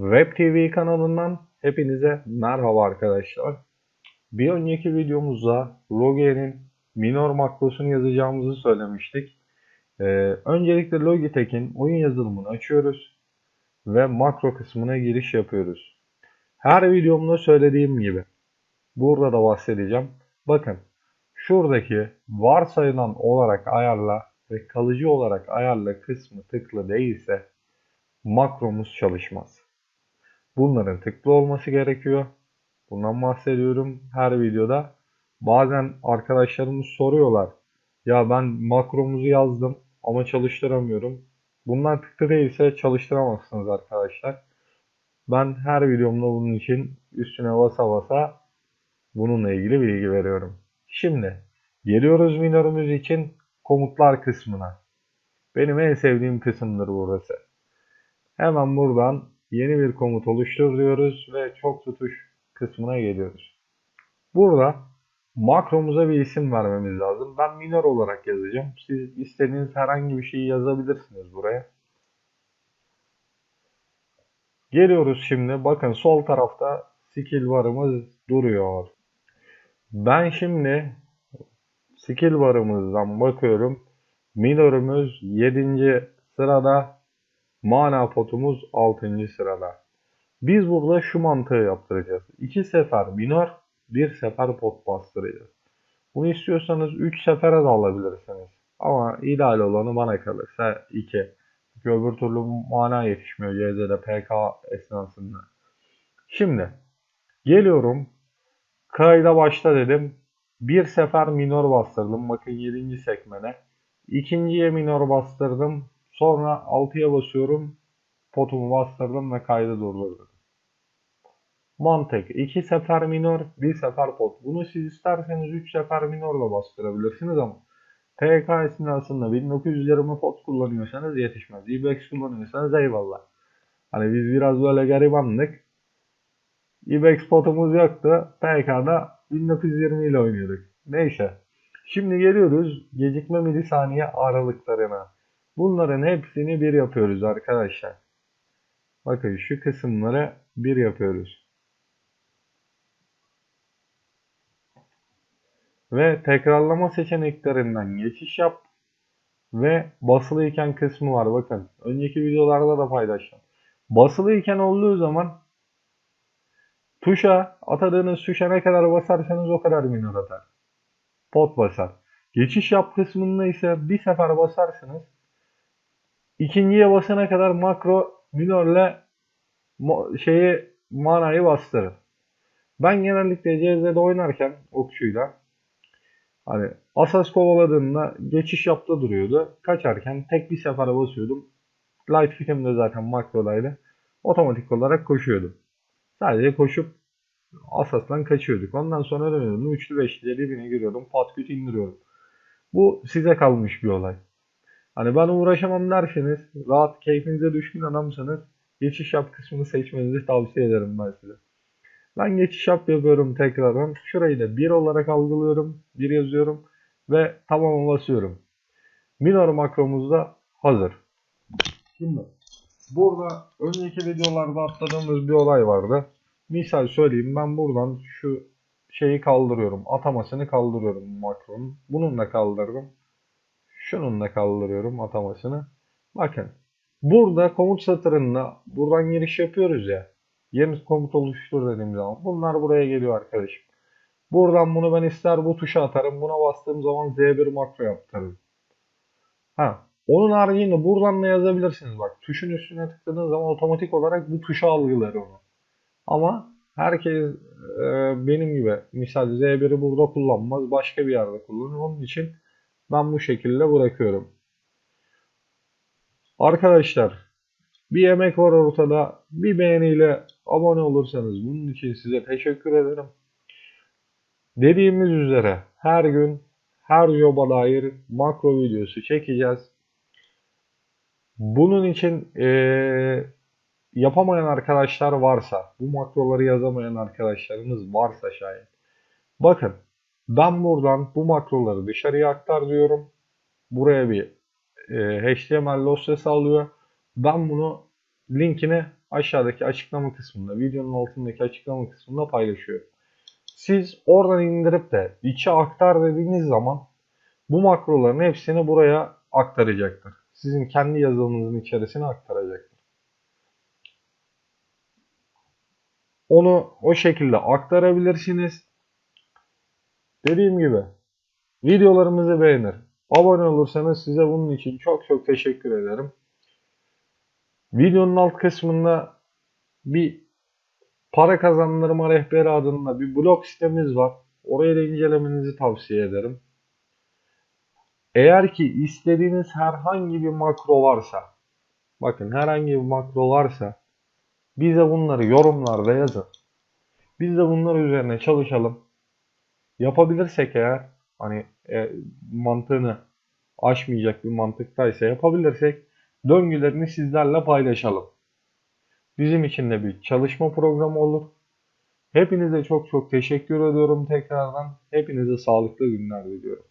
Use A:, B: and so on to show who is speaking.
A: Web TV kanalından hepinize merhaba arkadaşlar. Bir önceki videomuzda Logitech'in minor makrosunu yazacağımızı söylemiştik. Ee, öncelikle Logitech'in oyun yazılımını açıyoruz ve makro kısmına giriş yapıyoruz. Her videomda söylediğim gibi burada da bahsedeceğim. Bakın şuradaki varsayılan olarak ayarla ve kalıcı olarak ayarla kısmı tıklı değilse makromuz çalışmaz. Bunların tıklı olması gerekiyor. Bundan bahsediyorum her videoda. Bazen arkadaşlarımız soruyorlar. Ya ben makromuzu yazdım ama çalıştıramıyorum. Bunlar tıklı değilse çalıştıramazsınız arkadaşlar. Ben her videomda bunun için üstüne basa basa bununla ilgili bilgi veriyorum. Şimdi geliyoruz minörümüz için komutlar kısmına. Benim en sevdiğim kısımdır burası. Hemen buradan yeni bir komut oluştur diyoruz ve çok tutuş kısmına geliyoruz. Burada makromuza bir isim vermemiz lazım. Ben minor olarak yazacağım. Siz istediğiniz herhangi bir şeyi yazabilirsiniz buraya. Geliyoruz şimdi. Bakın sol tarafta skill barımız duruyor. Ben şimdi skill barımızdan bakıyorum. Minorumuz 7. sırada. Mana potumuz 6. sırada. Biz burada şu mantığı yaptıracağız. 2 sefer minor, 1 sefer pot bastıracağız. Bunu istiyorsanız 3 sefere de alabilirsiniz. Ama ideal olanı bana kalırsa 2. Çünkü öbür türlü mana yetişmiyor CZ'de PK esnasında. Şimdi geliyorum. Kayda başla dedim. Bir sefer minor bastırdım. Bakın 7. sekmene. İkinciye minor bastırdım. Sonra 6'ya basıyorum. Potumu bastırdım ve kaydı durdurdum. Mantık. 2 sefer minor, 1 sefer pot. Bunu siz isterseniz 3 sefer minor da bastırabilirsiniz ama PK esnasında 1920 pot kullanıyorsanız yetişmez. IBEX kullanıyorsanız eyvallah. Hani biz biraz böyle garibanlık. IBEX potumuz yoktu. PK'da 1920 ile oynuyorduk. Neyse. Şimdi geliyoruz gecikme milisaniye aralıklarına. Bunların hepsini bir yapıyoruz arkadaşlar. Bakın şu kısımları bir yapıyoruz. Ve tekrarlama seçeneklerinden geçiş yap. Ve basılıyken kısmı var bakın. Önceki videolarda da paylaştım. Basılıyken olduğu zaman tuşa atadığınız tuşa ne kadar basarsanız o kadar minor atar. Pot basar. Geçiş yap kısmında ise bir sefer basarsınız. İkinciye basana kadar makro minörle şeyi manayı bastırır. Ben genellikle CZ'de oynarken okçuyla hani asas kovaladığında geçiş yaptı duruyordu. Kaçarken tek bir sefere basıyordum. Light Fit'im de zaten makrodaydı. Otomatik olarak koşuyordum. Sadece koşup asasdan kaçıyorduk. Ondan sonra dönüyordum. Üçlü beşli dibine giriyordum. Pat küt indiriyorum. Bu size kalmış bir olay. Hani ben uğraşamam derseniz, rahat keyfinize düşkün adamsanız geçiş yap kısmını seçmenizi tavsiye ederim ben size. Ben geçiş yap yapıyorum tekrardan. Şurayı da 1 olarak algılıyorum. 1 yazıyorum ve tamamı basıyorum. Minor makromuz da hazır. Şimdi burada önceki videolarda atladığımız bir olay vardı. Misal söyleyeyim ben buradan şu şeyi kaldırıyorum. Atamasını kaldırıyorum makronun. Bununla kaldırdım. Şununla kaldırıyorum atamasını. Bakın burada komut satırında buradan giriş yapıyoruz ya. Yeni komut oluştur dediğim zaman. Bunlar buraya geliyor arkadaşım. Buradan bunu ben ister bu tuşa atarım. Buna bastığım zaman Z1 makro yaptırırım. Ha, onun haricinde buradan ne yazabilirsiniz? Bak tuşun üstüne tıkladığınız zaman otomatik olarak bu tuşa algılar onu. Ama herkes e, benim gibi misal Z1'i burada kullanmaz. Başka bir yerde kullanır. Onun için ben bu şekilde bırakıyorum. Arkadaşlar bir emek var ortada. Bir beğeniyle abone olursanız bunun için size teşekkür ederim. Dediğimiz üzere her gün her joba dair makro videosu çekeceğiz. Bunun için ee, yapamayan arkadaşlar varsa, bu makroları yazamayan arkadaşlarımız varsa şayet. Bakın ben buradan bu makroları dışarıya aktar diyorum. Buraya bir e, HTML dosyası alıyor. Ben bunu linkini aşağıdaki açıklama kısmında, videonun altındaki açıklama kısmında paylaşıyorum. Siz oradan indirip de içe aktar dediğiniz zaman bu makroların hepsini buraya aktaracaktır. Sizin kendi yazılımınızın içerisine aktaracaktır. Onu o şekilde aktarabilirsiniz. Dediğim gibi videolarımızı beğenir. Abone olursanız size bunun için çok çok teşekkür ederim. Videonun alt kısmında bir para kazandırma rehberi adında bir blog sitemiz var. Orayı da incelemenizi tavsiye ederim. Eğer ki istediğiniz herhangi bir makro varsa, bakın herhangi bir makro varsa bize bunları yorumlarda yazın. Biz de bunlar üzerine çalışalım. Yapabilirsek eğer hani e, mantığını aşmayacak bir mantıktaysa yapabilirsek döngülerini sizlerle paylaşalım. Bizim için de bir çalışma programı olur. Hepinize çok çok teşekkür ediyorum tekrardan. Hepinize sağlıklı günler diliyorum.